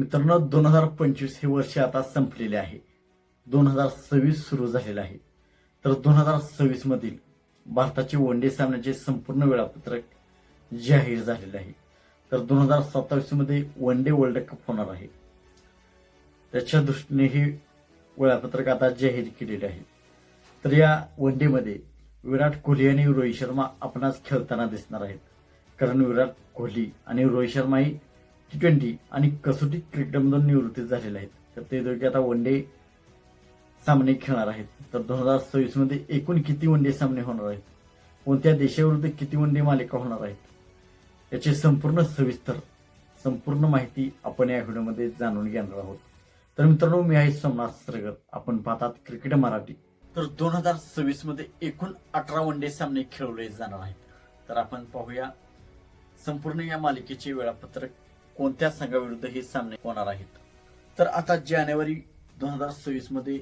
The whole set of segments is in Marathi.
मित्रांनो दोन हजार पंचवीस हे वर्ष आता संपलेले आहे. दोन हजार सव्वीस सुरू झालेलं आहे. तर दोन हजार सव्वीस मधील भारताचे वन डे सामन्याचे संपूर्ण वेळापत्रक जाहीर झालेले आहे. तर दोन हजार सत्तावीसमध्ये वन डे वर्ल्ड कप होणार आहे. त्याच्या दृष्टीने हे वेळापत्रक आता जाहीर केलेले आहे. तर या वन डे मध्ये विराट कोहली आणि रोहित शर्मा आपणास खेळताना दिसणार आहेत. कारण विराट कोहली आणि रोहित शर्मा ही टी ट्वेंटी आणि कसोटी क्रिकेटमधून निवृत्ती झालेले आहेत. तर ते दोघे आता वन डे सामने खेळणार आहेत. तर दोन हजार सव्वीसमध्ये एकूण किती वन डे सामने होणार आहेत? कोणत्या देशाविरुद्ध किती वन डे मालिका होणार आहेत? याची संपूर्ण सविस्तर संपूर्ण माहिती आपण या व्हिडिओमध्ये जाणून घेणार आहोत. तर मित्रांनो मी आहे सोमनाथ सरगर आपण पाहतात क्रिकेट मराठी. तर दोन हजार सव्वीसमध्ये एकूण अठरा वन डे सामने खेळवले जाणार आहेत. तर आपण पाहूया संपूर्ण या मालिकेचे वेळापत्रक. कोणत्या संघाविरुद्ध हे सामने होणार आहेत. तर आता जानेवारी दोन हजार सव्वीसमध्ये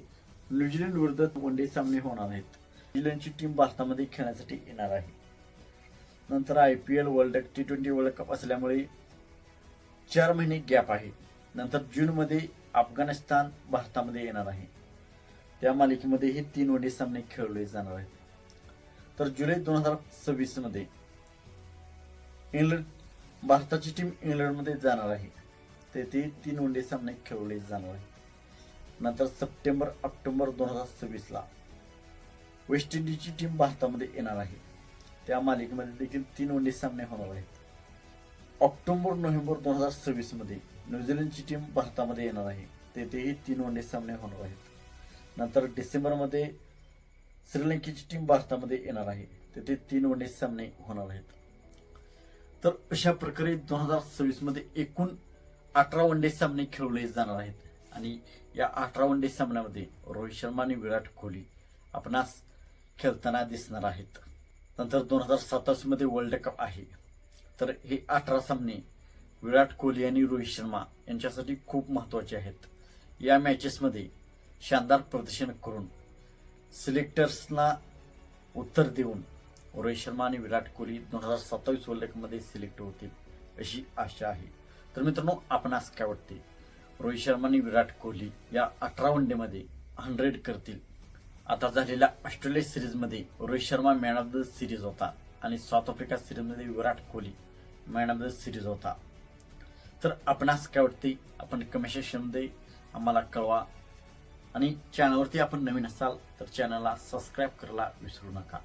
न्यूझीलंड विरुद्ध वन डे सामने होणार आहेत. न्यूझीलंडची टीम भारतामध्ये खेळण्यासाठी येणार आहे. नंतर I P L world T twenty world cup असल्यामुळे चार महिने गॅप आहे. नंतर जूनमध्ये अफगाणिस्तान भारतामध्ये येणार आहे. त्या मालिकेमध्ये हे तीन वन डे सामने खेळले जाणार आहेत. तर जुलै दोन हजार सव्वीसमध्ये इंग्लंड भारताची टीम इंग्लंडमध्ये जाणार आहे. तेथे तीन वन डे सामने खेळवले जाणार आहेत. नंतर सप्टेंबर ऑक्टोबर दोन हजार सव्वीसला वेस्ट इंडिजची टीम भारतामध्ये येणार आहे. त्या मालिकेमध्ये देखील तीन वन डे सामने होणार आहेत. ऑक्टोबर नोव्हेंबर दोन हजार सव्वीसमध्ये न्यूझीलंडची टीम भारतामध्ये येणार आहे. तेथेही तीन वन डे सामने होणार आहेत. नंतर डिसेंबरमध्ये श्रीलंकेची टीम भारतामध्ये येणार आहे. तेथे तीन वन डे सामने होणार आहेत. तर अशा प्रकारे दोन हजार सव्वीसमध्ये एकूण अठरा वन डे सामने खेळवले जाणार आहेत. आणि या अठरा वन डे सामन्यामध्ये रोहित शर्मा आणि विराट कोहली आपणास खेळताना दिसणार आहेत. नंतर दोन हजार सत्तावीसमध्ये वर्ल्ड कप आहे. तर हे अठरा सामने विराट कोहली आणि रोहित शर्मा यांच्यासाठी खूप महत्त्वाचे आहेत. या मॅचेसमध्ये शानदार प्रदर्शन करून सिलेक्टर्सना उत्तर देऊन रोहित शर्मा आणि विराट कोहली दोन हजार सत्तावीस वर्ल्ड कपमध्ये सिलेक्ट होतील अशी आशा आहे. तर मित्रांनो आपणास काय वाटते? रोहित शर्मा आणि विराट कोहली या अठरा वन डेमध्ये हंड्रेड करतील. आता झालेल्या ऑस्ट्रेलिया सिरीजमध्ये Rohit Sharma man of the series होता आणि साऊथ आफ्रिका सिरीजमध्ये Virat Kohli man of the series होता. तर आपणास काय वाटते? आपण कमेंट सेक्शनमध्ये आम्हाला कळवा. आणि चॅनलवरती आपण नवीन असाल तर चॅनलला सबस्क्राईब करायला विसरू नका.